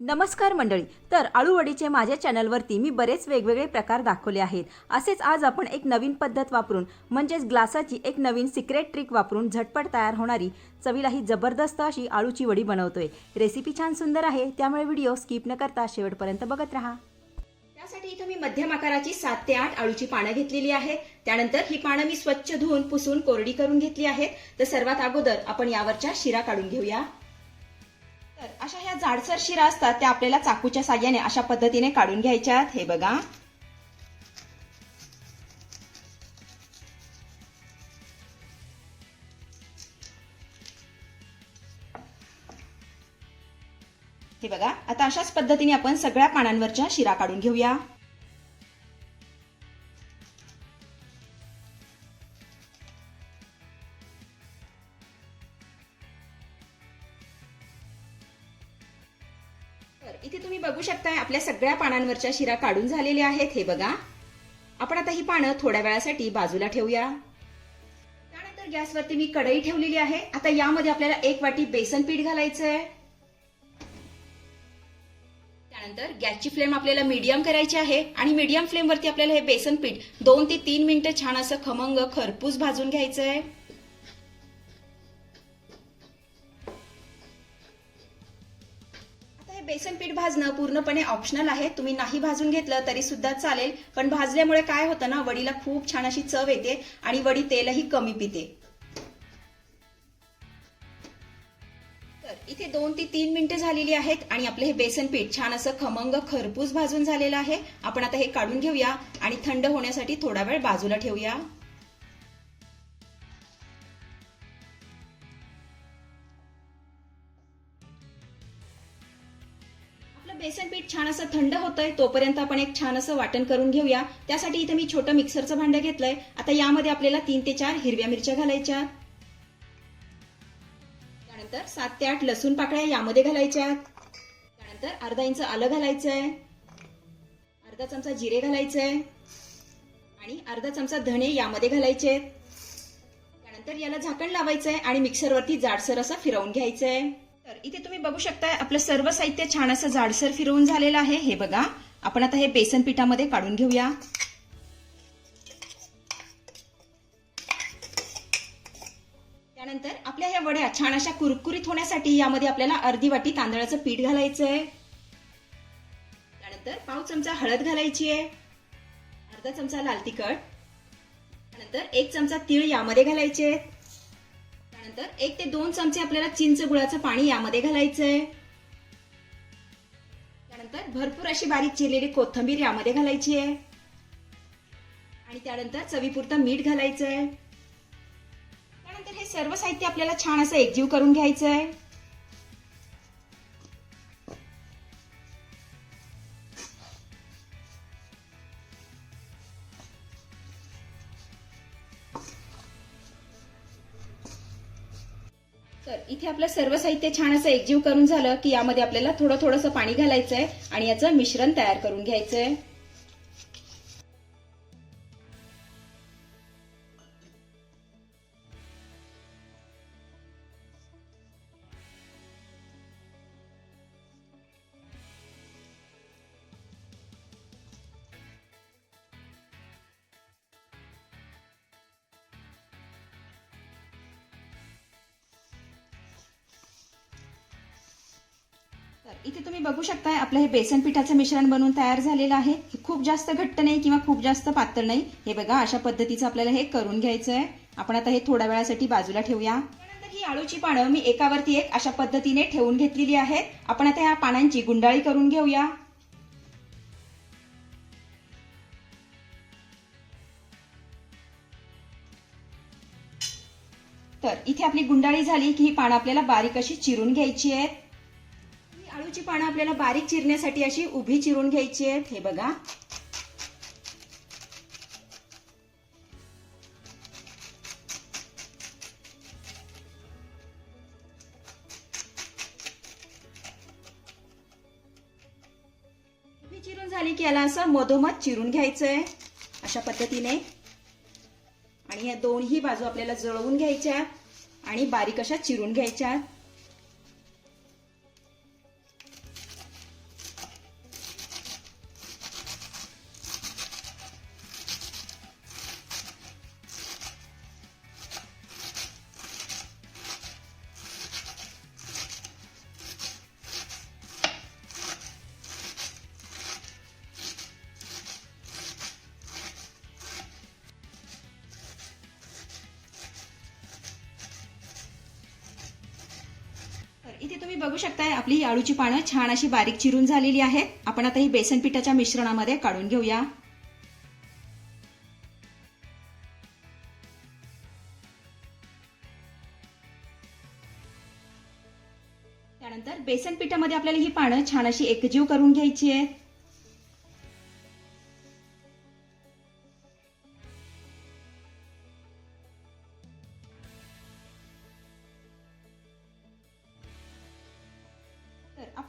नमस्कार मंडळी. तर अळूवडीचे माझ्या चॅनलवरती मी बरेच वेगवेगळे प्रकार दाखवले आहेत. असेच आज आपण एक नवीन पद्धत वापरून म्हणजेच ग्लासाची एक नवीन सिक्रेट ट्रिक वापरून झटपट तयार होणारी चवीला ही जबरदस्त अशी आळूची वडी बनवतोय. रेसिपी छान सुंदर आहे त्यामुळे व्हिडिओ स्किप न करता शेवटपर्यंत बघत राहा. त्यासाठी इथं मी मध्यम आकाराची सात ते आठ आळूची पानं घेतलेली आहेत. त्यानंतर ही पानं मी स्वच्छ धुवून पुसून कोरडी करून घेतली आहेत. तर सर्वात अगोदर आपण यावरच्या शिरा काढून घेऊया. तर अशा ह्या जाडसर शिरा असतात त्या आपल्याला चाकूच्या साह्याने अशा पद्धतीने काढून घ्यायच्या हे बघा. हे बघा. आता अशाच पद्धतीने आपण सगळ्या पानांवरच्या शिरा काढून घेऊया. तुम्ही बघू शकताय आपल्या सगळ्या पानांवरच्या शिरा काढून झालेल्या आहेत. हे बघा. आपण आता ही पानं थोड्या वेळासाठी बाजूला ठेवूया. त्यानंतर गॅसवरती मी कढई ठेवलेली आहे. आता यामध्ये आपल्याला एक वाटी बेसन पीठ घालायचं आहे त्यानंतर गॅसची फ्लेम आपल्याला मीडियम करायची आहे आणि मीडियम फ्लेमवरती आपल्याला हे बेसन पीठ दोन ते तीन मिनिटं छान असं खमंग खरपूस भाजून घ्यायचं आहे बेसन पीठ भाजणं पूर्णपणे ऑप्शनल आहे. तुम्ही नाही भाजून घेतलं तरी सुद्धा चालेल. पण भाजल्यामुळे काय होतं ना वडीला खूप छान अशी चव येते आणि वडी तेलही कमी पिते. तर इथे दोन ते तीन मिनिटं झालेली आहेत आणि आपलं हे बेसन पीठ छान असं खमंग खरपूस भाजून झालेलं आहे. आपण आता हे काढून घेऊया आणि थंड होण्यासाठी थोडा वेळ बाजूला ठेवूया. बेसन पीठ छान असं थंड होतंय तोपर्यंत आपण एक छान असं वाटण करून घेऊया. त्यासाठी इथे मी छोटं मिक्सरचं भांडं घेतलंय. आता यामध्ये आपल्याला तीन ते चार हिरव्या मिरच्या घालायच्या त्यानंतर सात ते आठ लसूण पाकळ्या यामध्ये घालायच्या त्यानंतर अर्धा इंच आलं घालायचंय. अर्धा चमचा जिरे घालायचंय. आणि अर्धा चमचा धणे यामध्ये घालायचे त्यानंतर याला झाकण लावायचंय आणि मिक्सरवरती जाडसर असं फिरवून घ्यायचंय. तर इथे तुम्ही बघू शकताय आपलं सर्व साहित्य छान असं जाडसर फिरवून झालेलं आहे. हे बघा. आपण आता हे बेसन पिठामध्ये काढून घेऊया. त्यानंतर आपल्या ह्या वड्या छान अशा कुरकुरीत होण्यासाठी यामध्ये आपल्याला अर्धी वाटी तांदळाचं पीठ घालायचं आहे त्यानंतर पाव चमचा हळद घालायची आहे अर्धा चमचा लाल तिखट. त्यानंतर एक चमचा तीळ यामध्ये घालायचे त्यानंतर एक ते दोन चमचे आपल्याला चिंच गुळाचं पाणी यामध्ये घालायचं आहे त्यानंतर भरपूर अशी बारीक चिरलेली कोथिंबीर यामध्ये घालायची आहे. आणि त्यानंतर चवीपुरतं मीठ घालायचं आहे त्यानंतर हे सर्व साहित्य आपल्याला छान असं एकजीव करून घ्यायचं आहे इथे आपलं सर्व साहित्य छान असं एकजीव करून झालं की यामध्ये आपल्याला थोडं थोडंसं पाणी घालायचंय आणि याचं मिश्रण तयार करून घ्यायचंय. इथे तुम्ही बघू शकताय आपलं हे बेसन पिठाचं मिश्रण बनवून तयार झालेलं आहे. खूप जास्त घट्ट नाही किंवा खूप जास्त पातळ नाही. हे बघा अशा पद्धतीचं आपल्याला हे करून घ्यायचं आहे आपण आता हे थोड्या वेळासाठी बाजूला ठेवूया. त्यानंतर ही आळूची पानं मी एकावरती एक अशा पद्धतीने ठेवून घेतलेली आहेत. आपण आता या पानांची गुंडाळी करून घेऊया. तर इथे आपली गुंडाळी झाली की ही पानं आपल्याला बारीक अशी चिरून घ्यायची आहेत. ही पानं आपल्याला बारीक चिरण्यासाठी अशी उभी चिरून घ्यायची आहेत. हे बघा. उभी चिरून झाली की याला असं मधोमध चिरून घ्यायचंय. अशा पद्धतीने. आणि या दोन्ही बाजू आपल्याला जळवून घ्यायच्या आणि बारीक अशा चिरून घ्यायच्या तुम्ही बघू शकताय आपली ही आळूची पानं छान अशी बारीक चिरून झालेली आहेत. आपण आता ही बेसन पिठाच्या मिश्रणामध्ये काढून घेऊया. त्यानंतर बेसन पिठामध्ये आपल्याला ही पानं छान अशी एकजीव करून घ्यायची आहेत.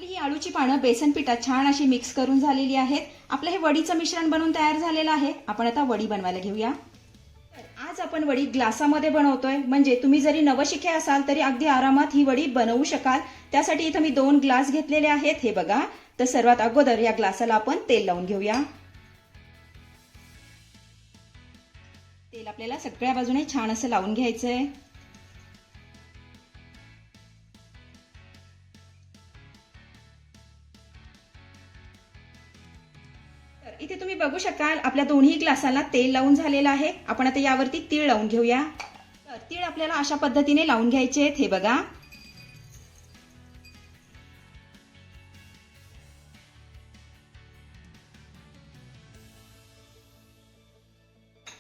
आपली ही आळूची पानं बेसन पिठात छान अशी मिक्स करून झालेली आहेत. आपलं हे वडीचं मिश्रण बनवून तयार झालेलं आहे. आपण आता वडी बनवायला घेऊया. आज आपण वडी ग्लासामध्ये बनवतोय. म्हणजे तुम्ही जरी नवशिके असाल तरी अगदी आरामात ही वडी बनवू शकाल. त्यासाठी इथं मी दोन ग्लास घेतलेले आहेत. हे बघा. तर सर्वात अगोदर या ग्लासाला आपण तेल लावून घेऊया. तेल आपल्याला सगळ्या बाजूने छान असं लावून घ्यायचंय. इथे तुम्ही बघू शकाल. आपल्या दोन्ही ग्लासाला तेल लावून झालेलं आहे. आपण आता यावरती तीळ लावून घेऊया. तर तीळ आपल्याला अशा पद्धतीने लावून घ्यायचे आहेत. हे बघा.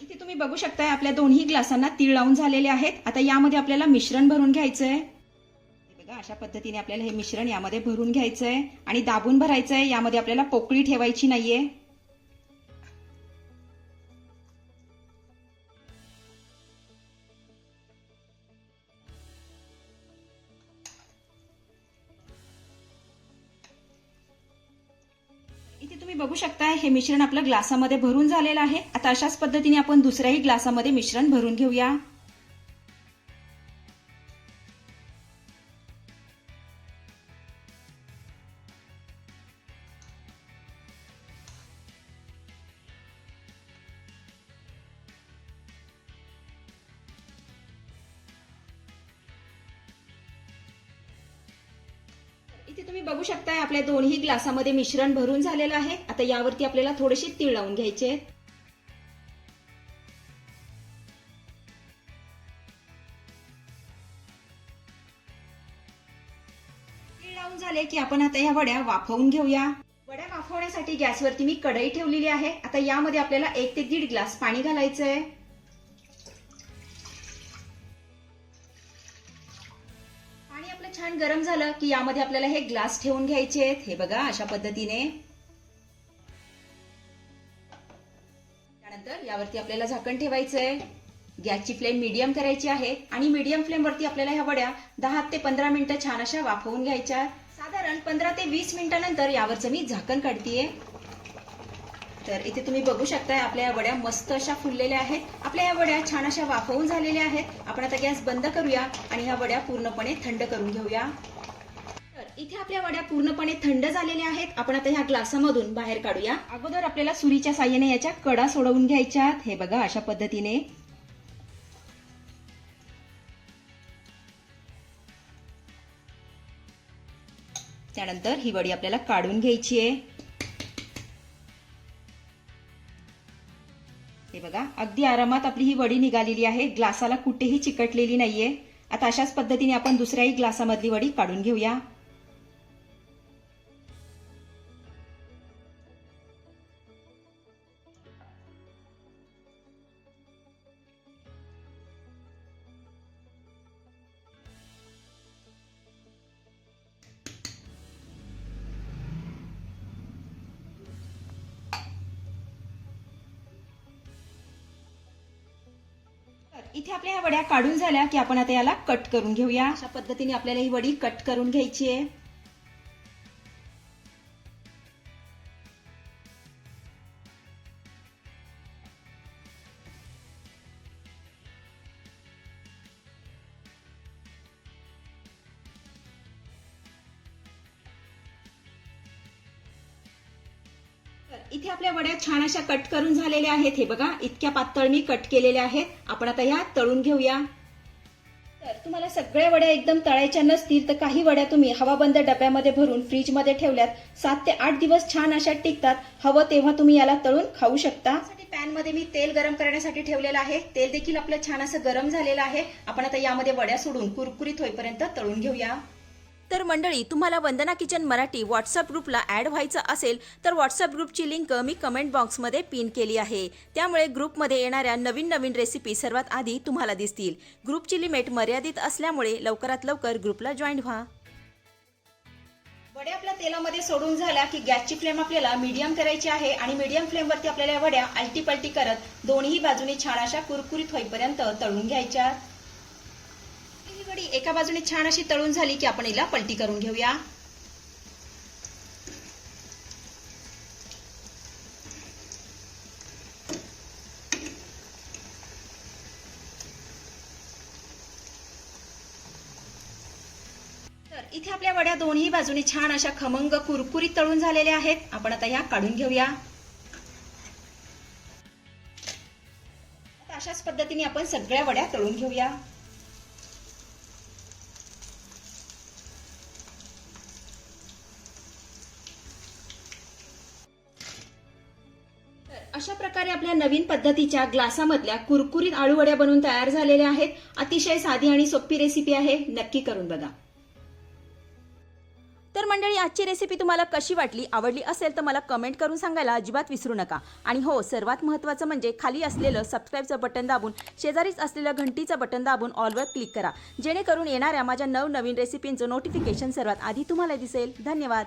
इथे तुम्ही बघू शकताय आपल्या दोन्ही ग्लासांना तीळ लावून झालेले आहेत. आता यामध्ये आपल्याला मिश्रण भरून घ्यायचंय. आहे बघा अशा पद्धतीने आपल्याला हे मिश्रण यामध्ये भरून घ्यायचंय. आणि दाबून भरायचंय. यामध्ये आपल्याला पोकळी ठेवायची नाहीये. शकताय हे मिश्रण आपलं ग्लासामध्ये भरून झालेलं आहे. आता अशाच पद्धतीने आपण दुसऱ्याही ग्लासामध्ये मिश्रण भरून घेऊया. इथे तुम्ही बघू शकताय आपल्या दोन्ही ग्लासामध्ये मिश्रण भरून झालेलं आहे. आता यावरती आपल्याला थोडेसे तीळ लावून घ्यायचे आहेत. तीळ लावून झाले की आपण आता या वड्या वाफवून घेऊया. वड्या वाफवण्यासाठी गॅसवरती मी कढई ठेवलेली आहे. आता यामध्ये आपल्याला एक ते दीड ग्लास पाणी घालायचं आहे छान गरम झालं की यामध्ये आपल्याला हे ग्लास ठेवून घ्यायचे आहेत. हे बघा अशा पद्धतीने. त्यानंतर यावरती आपल्याला झाकण ठेवायचंय. गॅसची फ्लेम मीडियम करायची आहे आणि मीडियम फ्लेम वरती आपल्याला ह्या वड्या दहा ते पंधरा मिनिटं छान अशा वाफवून घ्यायच्या साधारण पंधरा ते वीस मिनिटानंतर यावरचं मी झाकण काढतीये. तर इथे तुम्ही बघू शकताय आपल्या या वड्या मस्त अशा फुललेल्या आहेत. आपल्या या वड्या छान अशा वाफवून झालेल्या आहेत. आपण आता गॅस बंद करूया आणि ह्या वड्या पूर्णपणे थंड करून घेऊया. तर इथे आपल्या वड्या पूर्णपणे थंड झालेल्या आहेत. आपण आता ह्या ग्लासामधून बाहेर काढूया. अगोदर आपल्याला सुरीच्या साह्याने याच्या कडा सोडवून घ्यायच्यात. हे बघा अशा पद्धतीने. त्यानंतर ही वडी आपल्याला काढून घ्यायची आहे. बघा. अगदी आरामात आपली ही वडी निघालेली आहे. ग्लासाला कुठेही चिकटलेली नाहीये. आता अशाच पद्धतीने आपण दुसऱ्याही ग्लासामधली वडी काढून घेऊया. इथे आपल्या ह्या वड्या काढून झाल्या की आपण आता याला कट करून घेऊया. अशा पद्धतीने आपल्याला ही वडी कट करून घ्यायची आहे. इथे आपल्या वड्या छान अशा कट करून झालेल्या आहेत. हे बघा इतक्या पातळ मी कट केलेल्या आहेत. आपण आता ह्या तळून घेऊया. तर तुम्हाला सगळ्या वड्या एकदम तळायच्या नसतील तर काही वड्या तुम्ही हवाबंद डब्यामध्ये भरून फ्रीजमध्ये ठेवल्यात. सात ते आठ दिवस छान अशा टिकतात. हवं तेव्हा तुम्ही याला तळून खाऊ शकता. पॅनमध्ये मी तेल गरम करण्यासाठी ठेवलेलं आहे. तेल देखील आपलं छान असं गरम झालेलं आहे. आपण आता यामध्ये वड्या सोडून कुरकुरीत होईपर्यंत तळून घेऊया. तर मंडळी तुम्हाला वंदना किचन मराठी व्हॉट्सअप ग्रुपला ॲड व्हायचं असेल तर व्हॉट्सअप ग्रुपची लिंक मी कमेंट बॉक्समध्ये पिन केली आहे. त्यामुळे ग्रुपमध्ये येणाऱ्या नवीन नवीन रेसिपी सर्वात आधी तुम्हाला दिसतील. ग्रुपची लिमिट मर्यादित असल्यामुळे लवकरात लवकर ग्रुपला जॉईन व्हा. वड्या आपल्या तेलामध्ये सोडून झाल्या की गॅसची फ्लेम आपल्याला मीडियम करायची आहे आणि मीडियम फ्लेमवरती आपल्याला वड्या आलटी पलटी करत दोन्ही बाजूनी छान अशा कुरकुरीत होईपर्यंत तळून घ्यायच्या कढी एका बाजूने छान अशी तळून झाली की आपण हिला पलटी करून घेऊया. तर इथे आपल्या वड्या दोन्ही बाजूनी छान अशा खमंग कुरकुरीत तळून झालेल्या आहेत. आपण आता ह्या काढून घेऊया. अशाच पद्धतीने आपण सगळ्या वड्या तळून घेऊया. नवीन पद्धतीच्या ग्लासामधल्या कुरकुरीत आळूवड्या बनवून तयार झालेल्या आहेत. अतिशय साधी आणि सोपी रेसिपी आहे. नक्की करून बघा. तर मंडळी आजची रेसिपी तुम्हाला कशी वाटली आवडली असेल तर मला कमेंट करून सांगायला अजिबात विसरू नका. आणि हो सर्वात महत्त्वाचं म्हणजे खाली असलेलं सबस्क्राईबचं बटन दाबून शेजारीच असलेलं घंटीचं बटन दाबून ऑलवर क्लिक करा. जेणेकरून येणाऱ्या माझ्या नवनवीन रेसिपींचं नोटिफिकेशन सर्वात आधी तुम्हाला दिसेल. धन्यवाद.